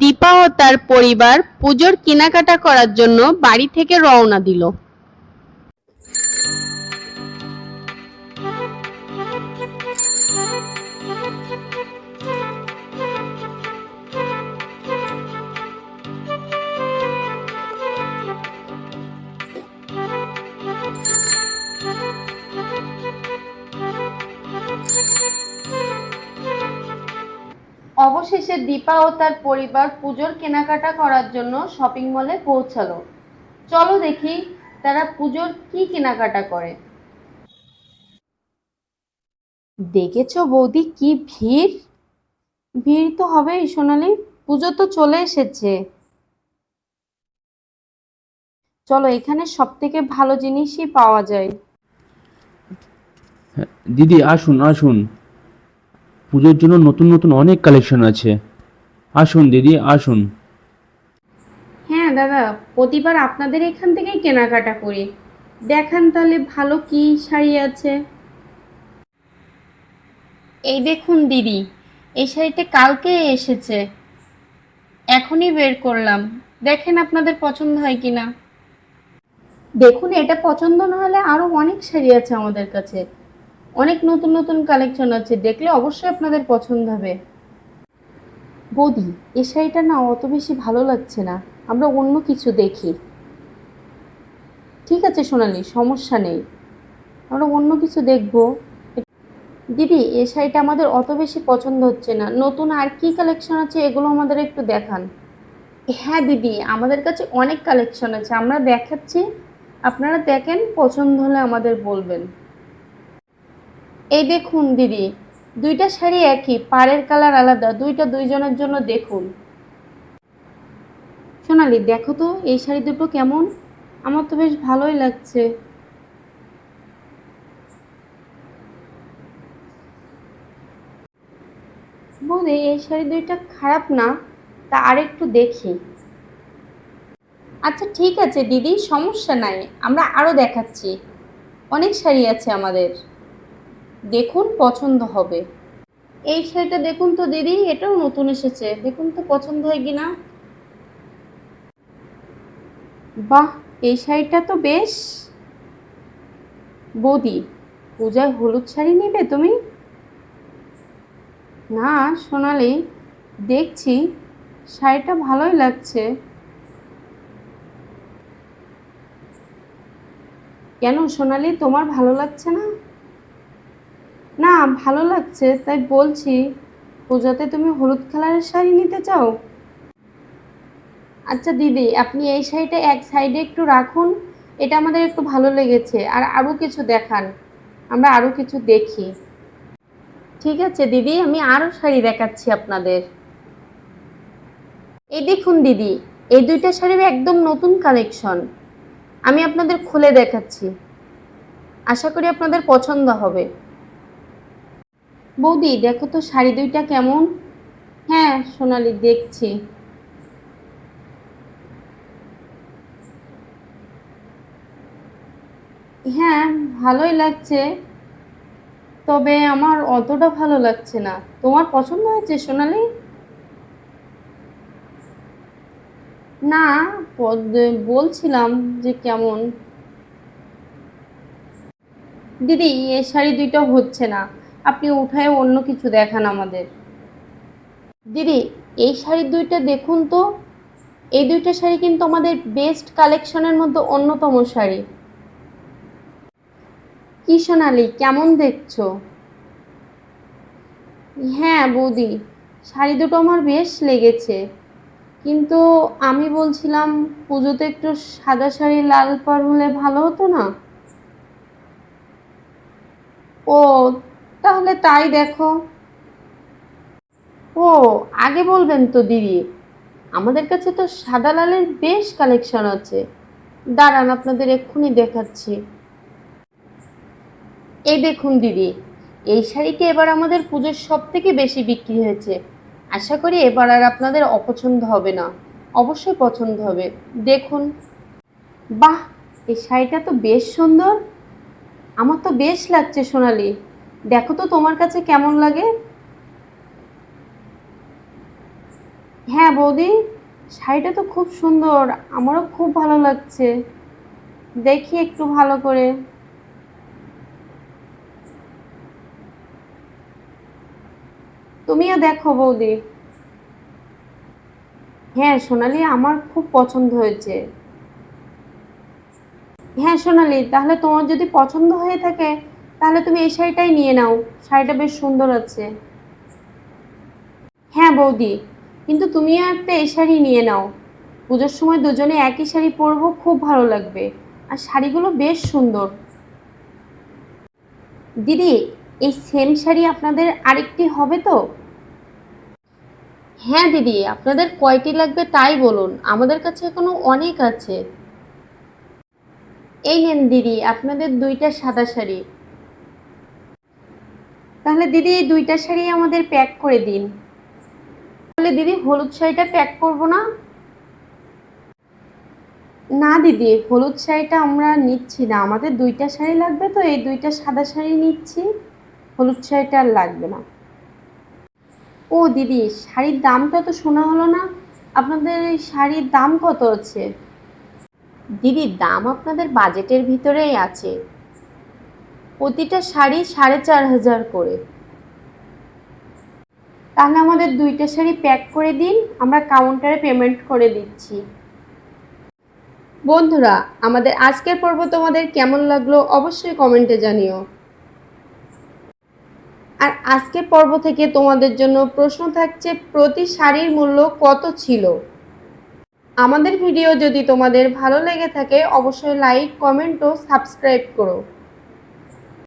দীপা ও তার পরিবার পুজোর কেনাকাটা করার জন্য বাড়ি থেকে রওনা দিল। অবশেষে দীপা ও তার পরিবার পুজোর কেনাকাটা করার জন্য শপিং মলে পৌঁছালো। চলো দেখি তারা পুজোর কি কেনাকাটা করে। দেখেছ বৌদি কি ভিড়? ভিড় তো হবেই সোনালি, পুজো তো চলে এসেছে। চলো এখানে সব থেকে ভালো জিনিসই পাওয়া যায়। দিদি আসুন আসুন। পুজোর জন্য নতুন নতুন অনেক কালেকশন আছে। আসুন দিদি, আসুন। হ্যাঁ দাদা, প্রতিবার আপনাদের এখান থেকেই কেনাকাটা করি। দেখান তাহলে ভালো কি শাড়ি আছে। এই দেখুন দিদি, এই শাড়িটা কালকে এসেছে। এখনই বের করলাম। দেখেন আপনাদের পছন্দ হয় কিনা। দেখুন, এটা পছন্দ না হলে আরও অনেক শাড়ি আছে আমাদের কাছে। অনেক নতুন নতুন কালেকশন আছে, দেখলে অবশ্যই আপনাদের পছন্দ হবে। বৌদি, এ শাড়িটা না অত বেশি ভালো লাগছে না, আমরা অন্য কিছু দেখি। ঠিক আছে সোনালি, সমস্যা নেই। আমরা অন্য কিছু দেখব। দিদি, এ শাড়িটা আমাদের অত বেশি পছন্দ হচ্ছে না। নতুন আর কি কালেকশন আছে এগুলো আমাদের একটু দেখান। হ্যাঁ দিদি, আমাদের কাছে অনেক কালেকশন আছে। আমরা দেখাচ্ছি, আপনারা দেখেন, পছন্দ হলে আমাদের বলবেন। এই দেখুন দিদি, দুইটা শাড়ি একই, পাড়ের কালার আলাদা, দুইটা দুইজনের জন্য দেখুন। সোনালি, দেখো তো, এই শাড়ি দুটো কেমন? আমার তো বেশ ভালোই লাগছে। বৌদি, এই শাড়ি দুইটা খারাপ না? তা আরেকটু দেখি। আচ্ছা ঠিক আছে দিদি, সমস্যা নাই, আমরা আরও দেখাচ্ছি। অনেক শাড়ি আছে আমাদের। দেখুন, পছন্দ হবে। এই শাড়িটা দেখুন তো দিদি, এটাও নতুন এসেছে। দেখুন তো পছন্দ হয় কি না বাহ, এই শাড়িটা তো বেশ। বৌদি, পূজায় হলুদ শাড়ি নেবে তুমি? না, সোনালি, দেখছি, শাড়িটা ভালোই লাগছে। কেন সোনালি, তোমার ভালো লাগছে না? ভালো লাগছে, তাই বলছি, পূজাতে তুমি হলুদ কালারের শাড়ি নিতে চাও? আচ্ছা দিদি, আপনি এই শাড়িটা এক সাইডে একটু রাখুন, এটা আমাদের একটু ভালো লেগেছে, আর আরও কিছু দেখান, আমরা আরও কিছু দেখি। ঠিক আছে দিদি, আমি আরও শাড়ি দেখাচ্ছি আপনাদের। এই দেখুন দিদি, এই দুইটা শাড়ির একদম নতুন কালেকশন, আমি আপনাদের খুলে দেখাচ্ছি। আশা করি আপনাদের পছন্দ হবে। বৌদি, দেখো তো শাড়ি দুইটা কেমন? হ্যাঁ সোনালি, দেখছি। হ্যাঁ ভালোই লাগছে। তবে আমার অতটা ভালো লাগছে না। তোমার পছন্দ হয়েছে সোনালি? না বলছিলাম যে কেমন। দিদি এই শাড়ি দুইটা হচ্ছে না। আপনি উঠায় অন্য কিছু দেখান আমাদের। দিদি, এই শাড়ি দুইটা দেখুন তো। এই দুইটা শাড়ি কিন্তু আমাদের বেস্ট কালেকশনের মধ্যে অন্যতম শাড়ি। কি সোনালি, কেমন দেখছ? হ্যাঁ বৌদি, শাড়ি দুটো আমার বেশ লেগেছে। কিন্তু আমি বলছিলাম, পুজোতে একটু সাদা শাড়ি, লাল পার হলে ভালো হতো না? ও তাহলে তাই দেখো। ও, আগে বলবেন তো দিদি, আমাদের কাছে তো সাদা লালের বেশ কালেকশন আছে। দাঁড়ান, আপনাদের এক্ষুনি দেখাচ্ছি। এই দেখুন দিদি, এই শাড়িটি এবার আমাদের পুজোর সব থেকে বেশি বিক্রি হয়েছে। আশা করি এবার আর আপনাদের অপছন্দ হবে না। অবশ্যই পছন্দ হবে। দেখুন। বাহ, এই শাড়িটা তো বেশ সুন্দর। আমার তো বেশ লাগছে সোনালি। দেখো তো তোমার কাছে কেমন লাগে? হ্যাঁ বৌদি, শাড়িটা তো খুব সুন্দর, আমারও খুব ভালো লাগছে। দেখি একটু ভালো করে। তুমিও দেখো বৌদি। হ্যাঁ সোনালি, আমার খুব পছন্দ হয়েছে। হ্যাঁ সোনালি, তাহলে তোমার যদি পছন্দ হয়ে থাকে তাহলে তুমি এই শাড়িটাই নিয়ে নাও। শাড়িটা বেশ সুন্দর আছে। হ্যাঁ বৌদি, কিন্তু তুমিও একটা এই শাড়ি নিয়ে নাও। পুজোর সময় দুজনে একই শাড়ি পরবো, খুব ভালো লাগবে। আর শাড়িগুলো বেশ সুন্দর। দিদি, এই সেম শাড়ি আপনাদের আরেকটি হবে তো? হ্যাঁ দিদি, আপনাদের কয়টি লাগবে তাই বলুন। আমাদের কাছে এখনও অনেক আছে। এই নেন দিদি, আপনাদের দুইটা সাদা শাড়ি। তাহলে দিদি, এই দুইটা শাড়ি আমাদের প্যাক করে দিন। তাহলে দিদি, হলুদ শাড়িটা প্যাক করব না? না দিদি, হলুদ শাড়িটা আমরা নিচ্ছি না। আমাদের দুইটা শাড়ি লাগবে তো, এই দুইটা সাদা শাড়ি নিচ্ছি। হলুদ শাড়িটা আর লাগবে না। ও দিদি, শাড়ির দামটা তো শোনা হলো না। আপনাদের এই শাড়ির দাম কত আছে? দিদি, দাম আপনাদের বাজেটের ভিতরেই আছে। প্রতিটা শাড়ি সাড়ে চার হাজার করে। তাহলে আমাদের দুইটা শাড়ি প্যাক করে দিন, আমরা কাউন্টারে পেমেন্ট করে দিচ্ছি। বন্ধুরা, আমাদের আজকের পর্ব তোমাদের কেমন লাগল অবশ্যই কমেন্টে জানিও। আর আজকের পর্ব থেকে তোমাদের জন্য প্রশ্ন থাকছে, প্রতি শাড়ির মূল্য কত ছিল? আমাদের ভিডিও যদি তোমাদের ভালো লেগে থাকে, অবশ্যই লাইক কমেন্ট ও সাবস্ক্রাইব করো।